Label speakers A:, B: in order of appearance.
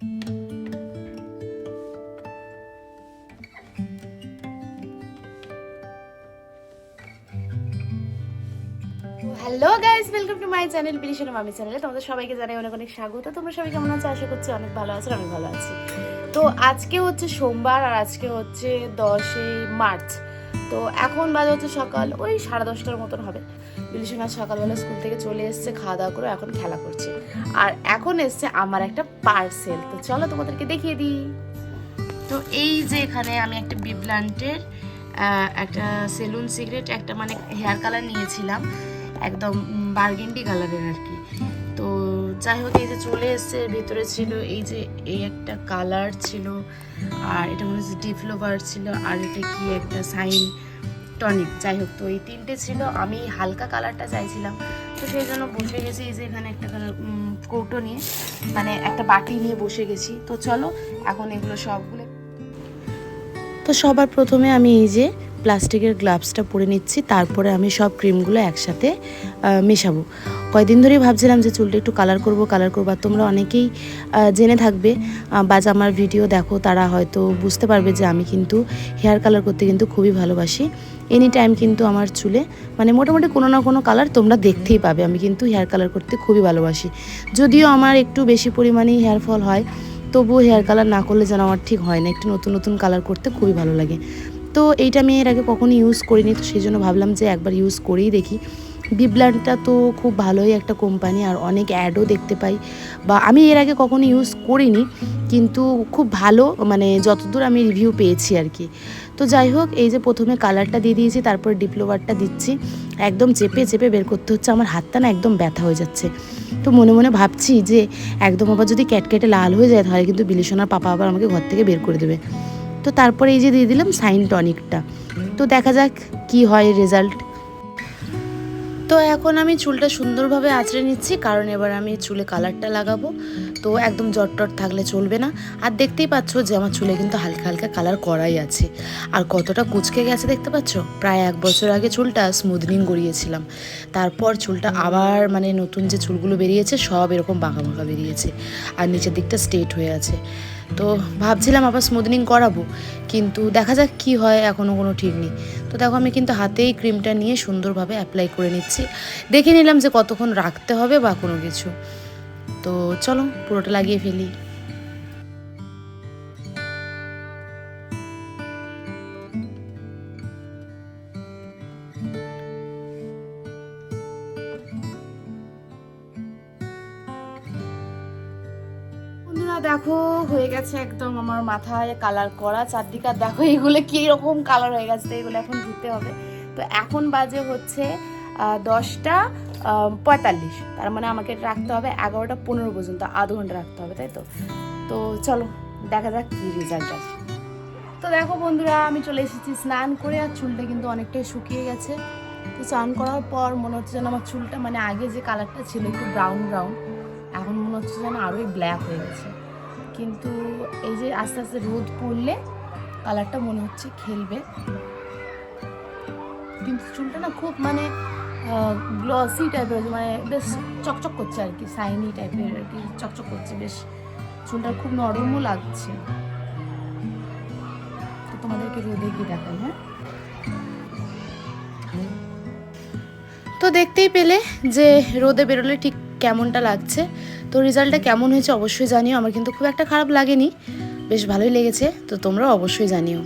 A: Hello guys welcome to my channel বিরিশন মামি চ্যানেলে তোমাদের সবাইকে জানাই অনেক অনেক স্বাগত। তোমরা সবাই কেমন আছো? আশা করছি অনেক ভালো আছো, আমি ভালো আছি। তো আজকে হচ্ছে সোমবার আর আজকে হচ্ছে দশই মার্চ। তো এখন বাজে হচ্ছে সকাল, ওই সাড়ে দশটার মতন হবে। বিলিশন আজ সকালবেলা স্কুল থেকে চলে এসছে খাওয়া দাওয়া করে এখন খেলা করছে। আর এখন এসছে আমার একটা পার্সেল তো চলো তোমাদেরকে দেখিয়ে দিই। তো এই যে এখানে আমি একটা বিপ্লান্টের একটা সেলুন সিগারেট, একটা মানে হেয়ার কালার নিয়েছিলাম। একদম বার্গেন্ডি কালারের আর কি। যাই হোক, এই যে চলে এসছে ভেতরে ছিল এই যে এই একটা কালার ছিল, আর এটা মনে হচ্ছে ডিফ্লোভার ছিল, আর এটা কি একটা সাইন টনিক যাই হোক, তো এই তিনটে ছিল, আমি হালকা কালারটা চাইছিলাম। তো সেই জন্য বসে গেছি, এই যে এখানে একটা কালার কৌটো নিয়ে মানে একটা বাটি নিয়ে বসে গেছি। তো চলো, এখন এগুলো সবগুলো তো সবার প্রথমে আমি এই যে প্লাস্টিকের গ্লাভসটা পরে নিচ্ছি, তারপরে আমি সব ক্রিমগুলো একসাথে মেশাবো। কয়দিন ধরেই ভাবছিলাম যে চুলটা একটু কালার করব কালার করব। আর তোমরা অনেকেই জেনে থাকবে বা আমার ভিডিও দেখো, তারা হয়তো বুঝতে পারবে যে আমি কিন্তু হেয়ার কালার করতে কিন্তু খুবই ভালোবাসি। এনি টাইম কিন্তু আমার চুলে মানে মোটামুটি কোনো না কোনো কালার তোমরা দেখতেই পাবে, আমি কিন্তু হেয়ার কালার করতে খুবই ভালোবাসি। যদিও আমার একটু বেশি পরিমাণেই হেয়ার ফল হয়, তবুও হেয়ার কালার না করলে যেন আমার ঠিক হয় না, একটু নতুন নতুন কালার করতে খুবই ভালো লাগে। তো এইটা আমি এর আগে কখনো ইউজ করিনি, তো সেই জন্য ভাবলাম যে একবার ইউজ করেই দেখি। বিব্লান্টটা তো খুব ভালোই একটা কোম্পানি আর অনেক অ্যাডও দেখতে পাই। বা আমি এর আগে কখনো ইউজ করিনি, কিন্তু খুব ভালো মানে যতদূর আমি রিভিউ পেয়েছি আর কি। তো যাই হোক, এই যে প্রথমে কালারটা দিয়ে দিয়েছি, তারপর ডিপ্লোভারটা দিচ্ছি। একদম চেপে চেপে বের করতে হচ্ছে, আমার হাতটা না একদম ব্যথা হয়ে যাচ্ছে। তো মনে মনে ভাবছি যে, একদম আবার যদি ক্যাটকেটে লাল হয়ে যায়, তাহলে কিন্তু বিলিশনার পাপা আবার আমাকে ঘর থেকে বের করে দেবে। তো তারপরে এই যে দিয়ে দিলাম সাইন টনিকটা তো দেখা যাক কি হয় রেজাল্ট তো এখন আমি চুলটা সুন্দরভাবে আঁচড়ে নিচ্ছি, কারণ এবার আমি চুলে কালারটা লাগাবো। তো একদম জটটট থাকলে চলবে না। আর দেখতেই পাচ্ছ যে আমার চুলে কিন্তু হালকা হালকা কালার করাই আছে। আর কতটা কুচকে গেছে দেখতে পাচ্ছ? প্রায় এক বছর আগে চুলটা স্মুথনিং গড়িয়েছিলাম তারপর চুলটা আবার মানে নতুন যে চুলগুলো বেরিয়েছে, সব এরকম বাঁকা বাঁকা বেরিয়েছে। আর নিচের দিকটা স্ট্রেট হয়ে আছে। তো ভাবছিলাম আবার স্মুদনিং করাবো, কিন্তু দেখা যাক কি হয় এখনও কোনো ঠিক নেই। তো দেখো আমি কিন্তু হাতেই ক্রিমটা নিয়ে সুন্দরভাবে অ্যাপ্লাই করে নিচ্ছি। দেখে নিলাম যে কতক্ষণ রাখতে হবে বা কোনো কিছু। তো চলো পুরোটা লাগিয়ে ফেলি। দেখো, হয়ে গেছে একদম আমার মাথায় কালার করা। চারদিকে দেখো, এগুলো কি রকম কালার হয়ে গেছে, এগুলো এখন ধুতে হবে। তো এখন বাজে হচ্ছে দশটা পঁয়তাল্লিশ। তার মানে আমাকে রাখতে হবে এগারোটা পনেরো পর্যন্ত, আধ ঘণ্টা রাখতে হবে, তাই তো? তো চলো, দেখা যাক কি রেজাল্ট আসে। তো দেখো বন্ধুরা, আমি চলে এসেছি স্নান করে, আর চুলটা কিন্তু অনেকটাই শুকিয়ে গেছে। তো স্নান করার পর মনে হচ্ছে যেন আমার চুলটা মানে আগে যে কালারটা ছিল একটু ব্রাউন ব্রাউন এখন মনে হচ্ছে যেন আরোই ব্ল্যাক হয়ে গেছে। কিন্তু এই যে আস্তে আস্তে রোদ পড়লে কালারটা মনে হচ্ছে খেলবে। কিন্তু চুলটা না খুব মানে গ্লসি টাইপের মানে বেশ চকচক করছে আর কি সাইনি টাইপের আর কি, চকচক করছে বেশ। চুলটা খুব নরমও লাগছে। তো তোমাদেরকে রোদে গিয়ে দেখাই হ্যাঁ? তো দেখতেই পেলে যে রোদে বেরোলে ঠিক কেমনটা লাগছে। তো রেজাল্টটা কেমন হয়েছে অবশ্যই জানিও। আমার কিন্তু খুব একটা খারাপ লাগেনি। বেশ ভালোই লেগেছে। তো তোমরা অবশ্যই জানিও।